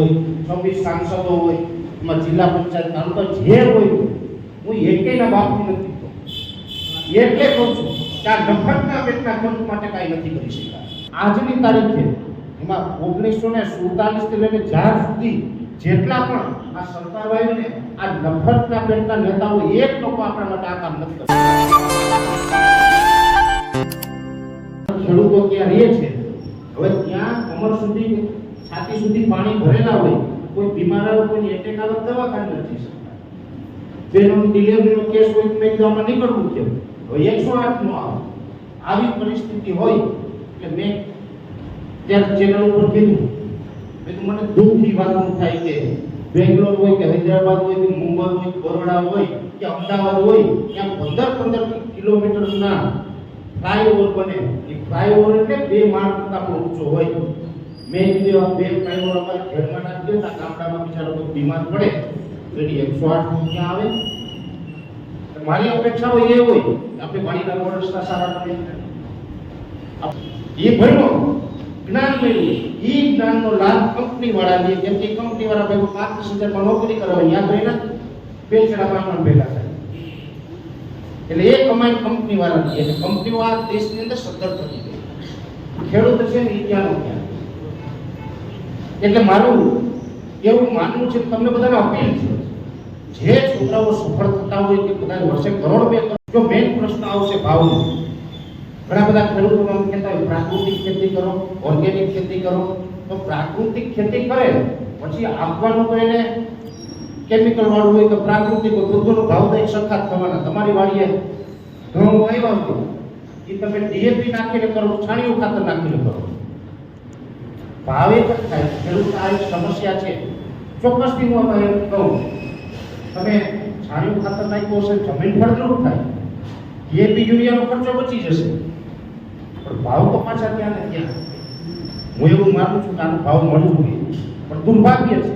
છવ્વીસ સાંસદો હોય, એમાં જિલ્લા પંચાયત તાલુકા જે હોય, હું એકેયના બાપની નથી એટલે કહું છું કે આ નફરતના પેટના ખર્ચ માટે કાંઈ નથી કરી શકાય. આજની તારીખે એમાં ઓગણીસો ને સુડતાલીસથી લઈને જ્યાં સુધી જેટલા પણ આ સરકારવાળીઓને આ નફરતના પેટના નેતાઓ એક લોકો આપણા માટે આ કામ નથી કરતા ખેડૂતો ત્યાં રહે છે. હવે ત્યાં કમર સુધી છાતી સુધી પાણી ભરેલા હોય, કોઈ બીમાર આવે કોઈ એટેક આવે દવાખાને નથી શકતા. બેનો ડિલિવરીનો કેસ હોય તો મેં કીધું આમાં નીકળવું કેમ? હવે એકસો આઠ નો આવે. આવી પરિસ્થિતિ હોય, એટલે મેં ત્યાં ચેનલ ઉપર કીધું. મેં મને દુઃખથી વાતનું થાય કે બેંગ્લોર હોય કે હૈદરાબાદ હોય કે મુંબઈ હોય કે બરોડા હોય કે અમદાવાદ હોય, ત્યાં પંદર પંદર કિલોમીટરના ફ્લાયઓવર બને. એ ફ્લાયઓવર એટલે બે માળ કરતાં પણ ઊંચો હોય. મેં કીધું આ બે ફ્લાયઓવર અમારે ઘરમાં નાખી દે તો આ ગામડામાં બિચારો કોઈ બીમાર પડે તો એની એકસો આઠનું ક્યાં આવે તો મારી અપેક્ષા હોય એ હોય કે આપણે પાણીના વ્યવસ્થા સારા કરીએ એ ભણ્યો જ્ઞાન મેળવ્યું એ જ્ઞાનનો લાભ કંપની વાળા લે કેમ કે કંપની વાળા ભાઈ પાંત્રીસ હજારમાં નોકરી કરવા અહીંયા ભણ્યા પેન્શના બ્રાહ્મણ ભેગા થાય એટલે એ કમાઈ કંપની વાળા લે એટલે કંપનીઓ આ દેશની અંદર સદ્ધર થતી ગઈ ખેડૂત છે ને એ ત્યાંનો ત્યાં એટલે મારું એવું માનવું છે તમને બધાને અપીલ છે. જે છોકરાઓ સફળ થતા હોય કે બધા વર્ષે કરોડ બે જો મેઇન પ્રશ્ન આવશે ભાવનો ઘણા બધા ખેડૂતો કહેતા હોય, પ્રાકૃતિક ખેતી કરો ઓર્ગેનિક ખેતી કરો. તો પ્રાકૃતિક ખેતી કરે, પછી આપવાનું તો એને કેમિકલ વાળું હોય કે પ્રાકૃતિક હોય દૂધનો ભાવ તો એક સરખા થવાના. તમારી વાડીએ ઘઉં આવ્યા હોય એ તમે ડીએપી નાખીને કરો, છાણિયું ખાતર નાખીને કરો. એક થાય ખેડૂત આ એક સમસ્યા છે. ચોક્કસથી હું એમ કહું તમે છાણિયું ખાતર નાખ્યું હશે, જમીન ફળદ્રુપ થાય. ડીએપી યુરિયાનો ખર્ચો બચી જશે. પણ ભાવ તો પાછા ત્યાં ને ત્યાં હું એવું માનું છું કે આનો ભાવ મળવો જોઈએ. પણ દુર્ભાગ્ય છે,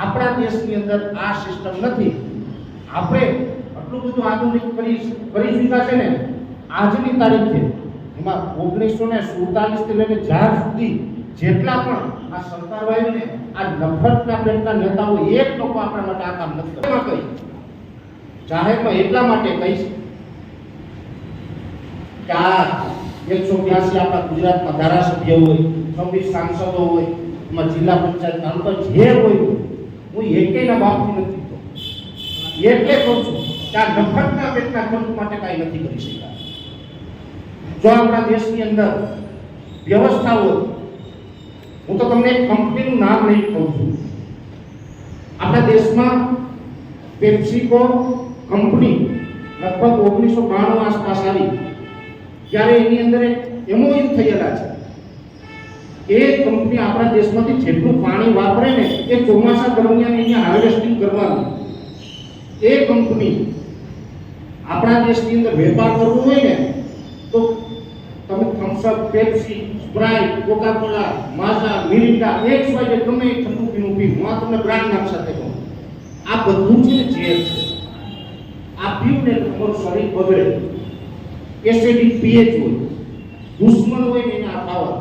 આપણા દેશની અંદર આ સિસ્ટમ નથી. આપણે આટલું બધું આધુનિક કરી કરી ચૂક્યા છે ને, આજની તારીખે એમાં ઓગણીસો ને સુડતાલીસથી લઈને જ્યાર સુધી જેટલા પણ આ સરકાર આવ્યું ને આ નફરતના પેટના નેતાઓ, એક લોકો આપણા માટે આ કામ નથી કરતા. કહી જાહેરમાં એટલા માટે કહીશ કે આ એકસો બ્યાસી આપણા ગુજરાતમાં ધારાસભ્ય હોય, છવ્વીસ સાંસદો હોય, એમાં જિલ્લા પંચાયત તાલુકા જે હોય, હું એકેયના બાપથી નથી તો એટલે કહું છું કે આ નફરતના પેટના ખર્ચ માટે કાંઈ નથી કરી શકતા જો આપણા દેશની અંદર વ્યવસ્થા હોય હું તો તમને કંપનીનું નામ લઈ કહું છું. આપણા દેશમાં પેપ્સિકો કંપની લગભગ ઓગણીસો બાણું આસપાસ આવી. ત્યારે એની અંદર એમઓયુ થયેલા છે. એ કંપની આપણા દેશમાંથી જેટલું પાણી વાપરે ને એ ચોમાસા દરમિયાન અહીંયા હાર્વેસ્ટિંગ કરવાનું. એ કંપની આપણા દેશની અંદર વેપાર કરવો હોય ને, તો તમે Thums Up Pepsi Sprite Coca Cola Maaza Mirinda એક સ્વાય ગમે એ ઠંડુ પીણું પી હું આ તમને બ્રાન્ડ નામ સાથે કહું. આ બધું છે ને ઝેર. છે આ પીવું ને એટલે તમારું શરીર બગડે. એસિડિક પીએચ હોય, દુશ્મન હોય ને એને આ ખાવા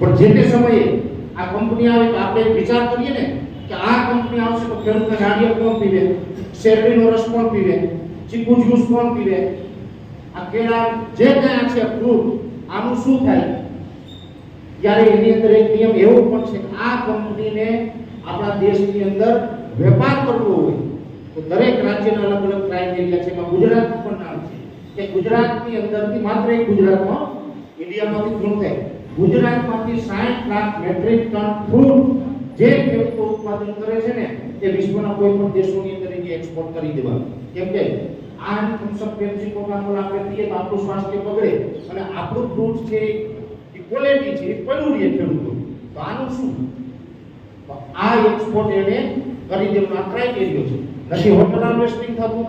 પણ જે તે સમયે આ કંપની આવે તો આપણે વિચાર કરીએ ને કે આ કંપની આવશે તો ખેડૂતને નાળિયેર કોણ પીવે? શેરડીનો રસ કોણ પીવે? ચીકુ જ્યુસ કોણ પીવે? આ કેળા જે કયા છે ફ્રૂટ આનું શું થાય? ત્યારે એની અંદર એક નિયમ એવો પણ છે આ કંપનીને આપણા દેશની અંદર વેપાર કરવો હોય. તો દરેક રાજ્યના અલગ અલગ ક્રાઇટેરિયા છે. એમાં ગુજરાત પણ નામ છે. કે ગુજરાતની અંદરથી માત્ર એક ગુજરાતમાં ઇન્ડિયામાંથી ઘણું થાય. ગુજરાતમાંથી સાઠ લાખ મેટ્રિક ટન ફ્રૂટ જે ખેડૂતો ઉત્પાદન કરે છે ને, તે વિશ્વના કોઈ પણ દેશોની અંદર એની એક્સપોર્ટ કરી દેવા કેમ કે આ થમ્સઅપ પેપ્સી આપણે પીએ તો આપણું સ્વાસ્થ્ય બગડે અને આપણું ફ્રૂટ છે, એ ક્વોલિટી છે, એ પડ્યું રહે ખેડૂતો. તો આનું શું? તો આ એક્સપોર્ટ એને કરી દેવાનો આ ક્રાઇટેરિયો છે. નથી હોટલ હાર્વેસ્ટિંગ થતું,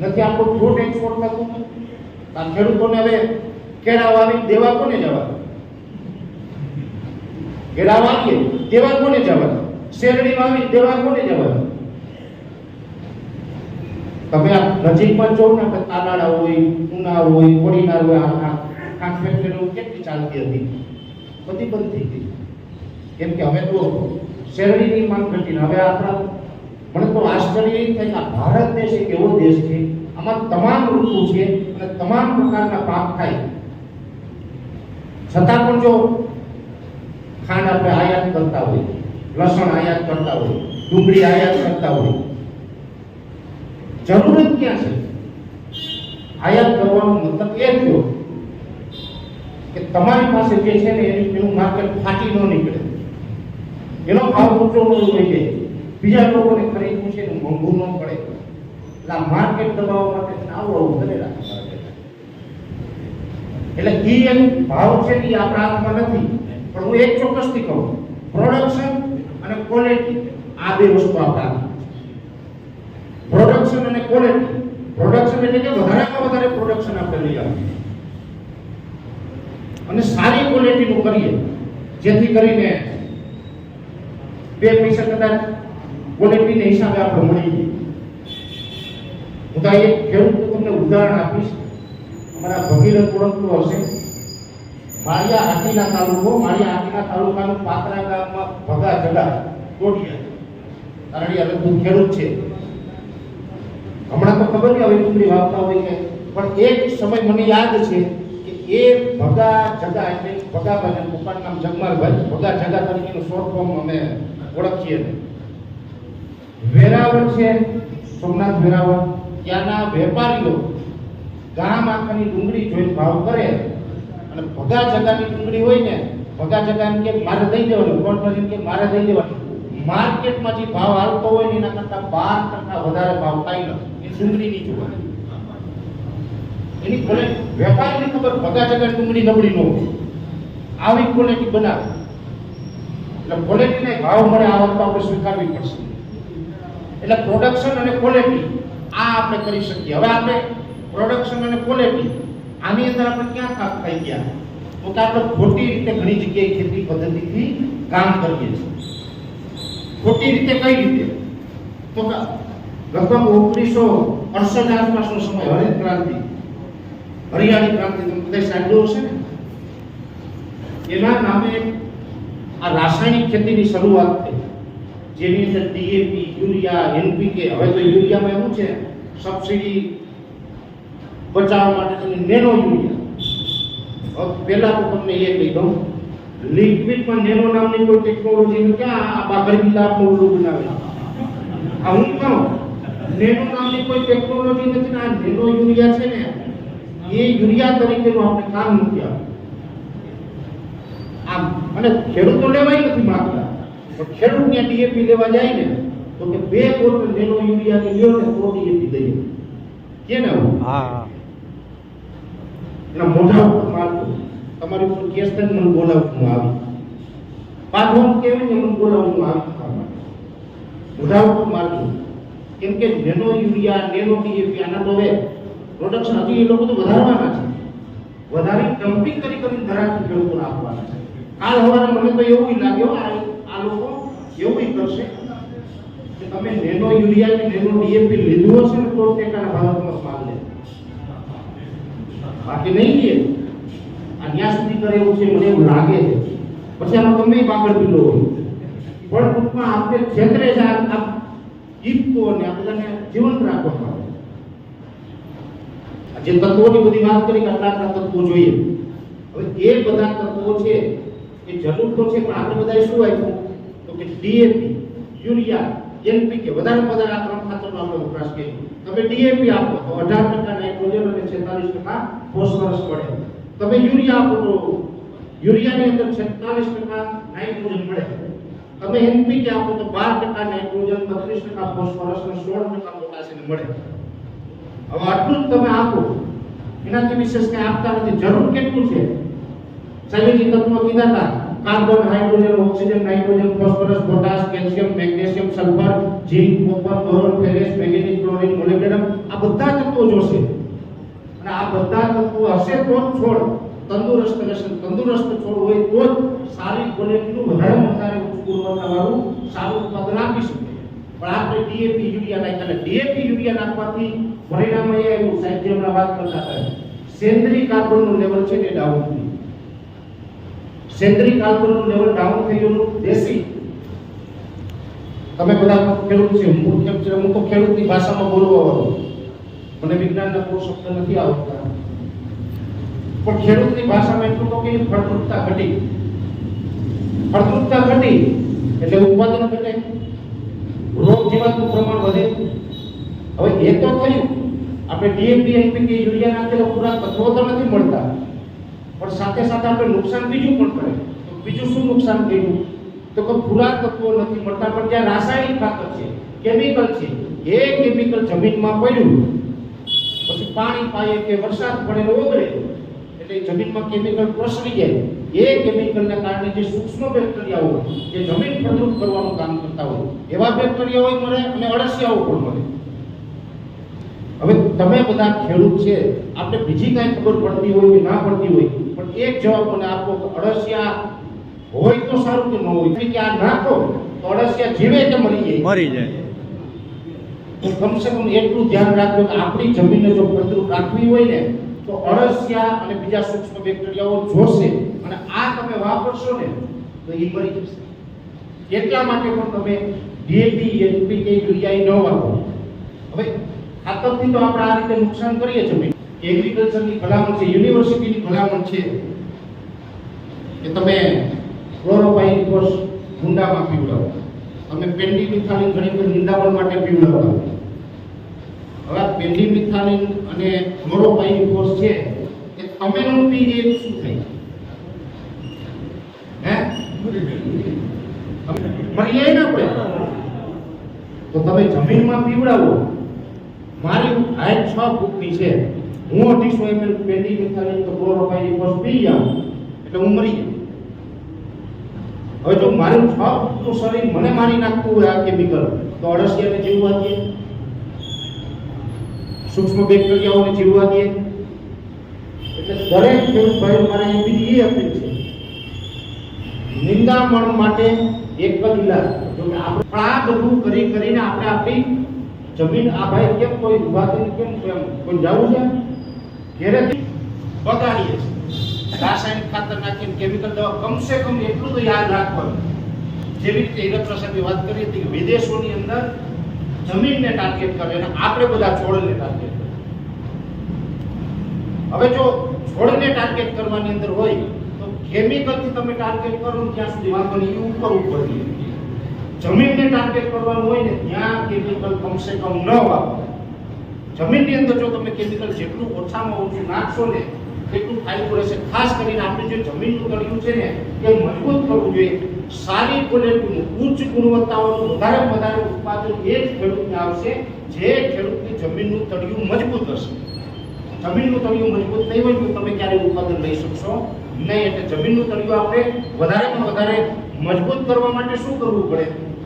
નથી આપણું ફ્રૂટ એક્સપોર્ટ થતું. આ ખેડૂતોને હવે કેળા વાવી દેવા કોને જવા? કેળા વાવીએ દેવા કોને જવા? શેરડી વાવી દેવા કોને જવા? તમે આ નજીકમાં જોઉં ને કે તાલાળા હોય ઉના હોય કોડીનાર હોય, આ આ ફેક્ટરીઓ કેટલી ચાલતી હતી? બધી બંધ થઈ ગઈ. કેમ કે હવે તો શેરડીની માંગ ઘટી હવે આપણા મને તો આશ્ચર્ય થાય કે ભારત દેશ એક એવો દેશ છે, આમાં તમામ ઋતુ છે અને તમામ પ્રકારના પાક થાય. છતાં પણ જો ખાંડ આપણે આયાત કરતા હોય, લસણ આયાત કરતા હોય, ડુંગળી આયાત કરતા હોય જરૂરત ક્યાં છે? આયાત કરવાનો મતલબ એ થયો કે તમારી પાસે જે છે ને એની એનું માર્કેટ ફાટી ન નીકળે. એનો ભાવ ઊંચો હોય છે બીજા લોકોને ખરીદવું છે એનું મોંઘું ન પડે. એટલે આ માર્કેટ દબાવવા માટે આવું આવું કરે રાખે એટલે ઈ એમ ભાવ છે એ આપણા હાથમાં નથી. પણ હું એક ચોક્કસથી કહું પ્રોડક્શન અને ક્વોલિટી આ બે વસ્તુ આપણા પ્રોડક્શન અને ક્વોલિટી પ્રોડક્શન એટલે કે વધારેમાં વધારે પ્રોડક્શન આપણે લઈ આવીએ અને સારી ક્વોલિટીનું કરીએ, જેથી કરીને બે પૈસા કદાચ ક્વોલિટીને હિસાબે આપણે મળી જઈએ. હું તો એક ખેડૂત તમને ઉદાહરણ આપીશ. અમારા ભગીરથ ઓળખતું હશે માળિયા હાટીના તાલુકો, માળિયા હાટીના તાલુકાનું પાત્રા ગામમાં ભગા જગા ટોડિયા અરણિયા લગભગ ખેડૂત છે. હમણાં તો ખબર નહીં હવે ડુંગળી વાવતા હોય કે પણ એક સમય મને યાદ છે કે એ ભગા જગા એટલે અને પપ્પાનું નામ જગમાલભાઈ, ભગા જગા તરીકેનું શોર્ટ ફોર્મ અમે ઓળખીએ વેરાવળ છે, સોમનાથ વેરાવળ. ત્યાંના વેપારીઓ ગામ આખાની ડુંગળી જોઈને ભાવ કરે અને ભગા જગાની ડુંગળી હોય ને, ભગા જગા કે મારે દઈ દેવાનું, કોણ કરીને કે મારે દઈ દેવાનું? માર્કેટમાં જે ભાવ આવતો હોય એના કરતા બાર ટકા વધારે ભાવ થાય નથી એ ડુંગળીની જોવાની એની ભલે વેપારીની ખબર ભગા જગા ડુંગળી નબળી ન હોય. આવી ક્વોલિટી બનાવે. એટલે ક્વોલિટીને ભાવ મળે આ વસ્તુ આપણે સ્વીકારવી પડશે. એટલે પ્રોડક્શન અને ક્વોલિટી આ આપણે કરી શકીએ. હવે આપણે પ્રોડક્શન અને ક્વોલિટી આની અંદર આપણે ક્યાં કાપ થઈ ગયા? તો કે આપણે ખોટી રીતે ઘણી જગ્યાએ ખેતી પદ્ધતિથી કામ કરીએ છીએ. ખોટી રીતે કઈ રીતે તો કે લગભગ ઓગણીસો અડસઠ આસપાસનો સમય હરિત ક્રાંતિ હરિયાળી ક્રાંતિ તમે બધા સાંભળ્યું હશે ને એના નામે આ રાસાયણિક ખેતીની શરૂઆત થઈ જેની અંદર ડીએપી યુરિયા એનપીકે હવે તો યુરિયામાં એવું છે સબસિડી બચાવવા માટે તમે નેનો યુરિયા હવે પહેલા તો તમને એ કહી દઉં લિક્વિડમાં નેનો નામની કોઈ ટેકનોલોજી ક્યાં આ બાગરી ગુલાબનું ઓલું બનાવે? આ હું કહું નેનો નામની કોઈ ટેકનોલોજી નથી આ નેનો યુરિયા છે ને એ યુરિયા તરીકેનું આપણે કામ મૂક્યા આમ અને ખેડૂતો લેવાય નથી માંગતા પણ ખેડૂત ને ડીએપી લેવા જાય ને તો કે બે કોટ નેનો યુરિયા લ્યો ને તો ડીએપી દઈએ. કે ને? હા. ઉપર મારતો તમારી ઉપર કેસ થાય ને મને બોલાવું હું આવી પાછું આમ કહેવાય ને મને બોલાવું હું આવી ખાવા માટે. મોઢા ઉપર મારતો કેમ કે નેનો યુરિયા, નેનો ડીએપી આના તો હવે પ્રોડક્શન હજી એ લોકો તો વધારવાના છે. વધારી ડમ્પિંગ કરી કરીને ધરાવતી ખેડૂતોને આપવાના છે. કાલ સવારે મને તો એવું લાગ્યો, આ આ લોકો એવું કરશે કે તમે નેનો યુરિયા કે નેનો ડીએપી લીધું હશે ને તો ટેકાના ભાવે તમે માલ લે. બાકી નહીં લે આ ન્યા સુધી કરે એવું છે, મને એવું લાગે છે. પછી આમાં ગમે એ પાગળ પીલો હોય. પણ ટૂંકમાં આપણે ક્ષેત્રે જ આ આ જીવતો અને આ બધાને જીવંત રાખવા માટે આ જે તત્વોની બધી વાત કરી કે આટલા આટલા તત્વો જોઈએ. હવે એ બધા તત્વો છે, એ જરૂર તો છે, પણ આપણે બધાએ શું આપ્યું? તો કે ડીએપી યુરિયા એનપીકે વધારે વધારે આ ત્રણ ખાતરનો આપણે વપરાશ કરીએ તમે ડીએપી આપો તો અઢાર ટકા નાઇટ્રોજન અને છેતાલીસ ટકા ફોસ્ફરસ મળે. તમે યુરિયા આપો તો યુરિયાની અંદર છેતાલીસ ટકા નાઇટ્રોજન મળે તમે એનપીકે આપો તો બાર ટકા નાઇટ્રોજન બત્રીસ ટકા ફોસ્ફરસ અને સોળ ટકા પોટાશિયમ મળે હવે આટલું જ તમે આપો એનાથી વિશેષ કંઈ આપતા નથી જરૂર કેટલું છે સાહેબજી તત્વો કીધા હતા carbon hydrogen oxygen nitrogen phosphorus potash calcium magnesium sulphur zinc copper boron ferrous manganese chlorine molybdenum આ બધા તત્વો જોશે અને આ બધા તત્વો હશે તો જ છોડ. તંદુરસ્ત રહેશે. તંદુરસ્ત છોડ હોય તો જ સારી ક્વોલિટીનું વધારે વધારે ગુણવત્તાવાળું સારું ઉત્પાદન આપી શકે. પણ આપણે ડીએપી યુરિયા નાખ્યા અને ડીએપી યુરિયા નાખવાથી પરિણામ એ આવ્યું સાહેબ જે વાત કરતા હતા. સેન્દ્રી કાર્બનનું લેવલ છે ને ડાઉન થયું સેન્દ્રિય કાર્બનનું લેવલ ડાઉન થઈ ગયું દેશી. તમે બધા ખેડૂત છે? હું હું તો ખેડૂતની ભાષામાં બોલવા વાળો. મને વિજ્ઞાનના કોઈ શબ્દ નથી આવતા પણ ખેડૂતની ભાષામાં એટલું તો કે ફળદ્રુપતા ઘટી. ફળદ્રુપતા ઘટી એટલે ઉત્પાદન ઘટે. રોગ જીવાતનું પ્રમાણ વધે. હવે એ તો થયું. આપણે ડીએપી એનપીકે યુરિયા નાખેલો પૂરા તત્વો તો નથી મળતા. પણ સાથે સાથે આપણે નુકસાન બીજું પણ કરે. તો બીજું શું નુકસાન કર્યું? તો કે પૂરા તત્વો નથી મળતા, પણ જ્યાં રાસાયણિક ખાતર છે કેમિકલ છે. એ કેમિકલ જમીનમાં પડ્યું. પછી પાણી પાયે કે વરસાદ પડે ઓગળે. એટલે જમીનમાં કેમિકલ પ્રસરી જાય. એ કેમિકલના કારણે જે સૂક્ષ્મ બેક્ટેરિયાઓ હોય, જે જમીન ફળદ્રુપ કરવાનું કામ કરતા હોય એવા બેક્ટેરિયાઓ મળે અને અળસિયાઓ પણ મળે હવે તમે બધા ખેડૂત છે આપણે બીજી કાંઈ ખબર પડતી હોય કે ના પડતી હોય પણ એક જવાબ મને આપો કે અળસિયા હોય તો સારું કે ન હોય? કે આ નાખો તો અળસિયા જીવે કે મરી જાય? મરી જાય. તો કમસે કમ એટલું ધ્યાન રાખજો કે આપણી જમીનને જો ફળદ્રુપ રાખવી હોય ને, તો અળસિયા અને બીજા સૂક્ષ્મ બેક્ટેરિયાઓ જોશે અને આ તમે વાપરશો ને, તો એ મરી જશે. એટલા માટે પણ તમે ડીએપી એનપીકે યુરિયા ન વાપરો. હવે ખાતરથી તો આપણે આ રીતે નુકસાન કરીએ જમીન એગ્રીકલ્ચરની ભલામણ છે યુનિવર્સિટીની ભલામણ છે કે તમે ક્લોરોપાઇન કોર્સ ગુંડામાં પીવડાવો. તમે પેન્ડીમિથાલિન ઘણી વખત નિંદામણ માટે પીવડાવતા હવે આ પેન્ડીમિથાલિન અને ક્લોરોપાઇન કોર્સ છે, એ તમે ન પીએ શું થાય? હે? મરી જાય ને કોઈ તો તમે જમીનમાં પીવડાવો. મારી હાઈટ છ ફૂટની છે. હું અઢીસો એમએલ પેન્ડીમિથાલિન તો ક્લોરોપાઇન કોર્સ પી જાઉં એટલે હું મરી જાઉં. હવે જો મારું છ ફૂટનું શરીર મને મારી નાખતું હોય આ કેમિકલ તો અડસિયાને જીવવા દે. સૂક્ષ્મ બેક્ટેરિયાઓને જીવવા દે. એટલે દરેક ખેડૂત ભાઈ મારે એ બીજી એ અપીલ છે. નિંદામણ માટે એક જ ઇલાજ જો કે આપણે પણ આ બધું કરી કરીને આપણે આપણી જમીન આ ભાઈ કેમ કોઈ ઉભાતી કેમ કેમ કોઈ જવું છે? ઘેરેથી બગાડીએ રાસાયણિક ખાતર નાખીને કેમિકલ દવા કમસે કમ એટલું તો યાદ રાખવાનું. જેવી રીતે હિરત સાહેબે વાત કરી હતી કે વિદેશોની અંદર જમીનને ટાર્ગેટ કરે અને આપણે બધા છોડને ટાર્ગેટ કરે હવે જો છોડને ટાર્ગેટ કરવાની અંદર હોય, તો કેમિકલથી તમે ટાર્ગેટ કરો ત્યાં સુધી વાંધો નહીં ઉપર ઉપર જમીનને ટાર્ગેટ કરવાનું હોય ને, ત્યાં કેમિકલ કમસે કમ ન વાપરો. જમીનની અંદર જો તમે કેમિકલ જેટલું ઓછામાં ઓછું નાખશો ને એટલું પડે છે ખાસ કરીને આપણે જે જમીનનું તળિયું છે ને, એ મજબૂત કરવું જોઈએ. સારી ક્વોલિટીનું ઉચ્ચ ગુણવત્તાઓનું વધારે વધારે ઉત્પાદન એ જ ખેડૂતને આવશે, જે ખેડૂતની જમીનનું તળિયું મજબૂત હશે. જમીનનું તળિયું મજબૂત નહીં હોય તો તમે ક્યારેય ઉત્પાદન લઈ શકશો નહીં. એટલે જમીનનું તળિયું આપણે વધારેમાં વધારે મજબૂત કરવા માટે શું કરવું પડે?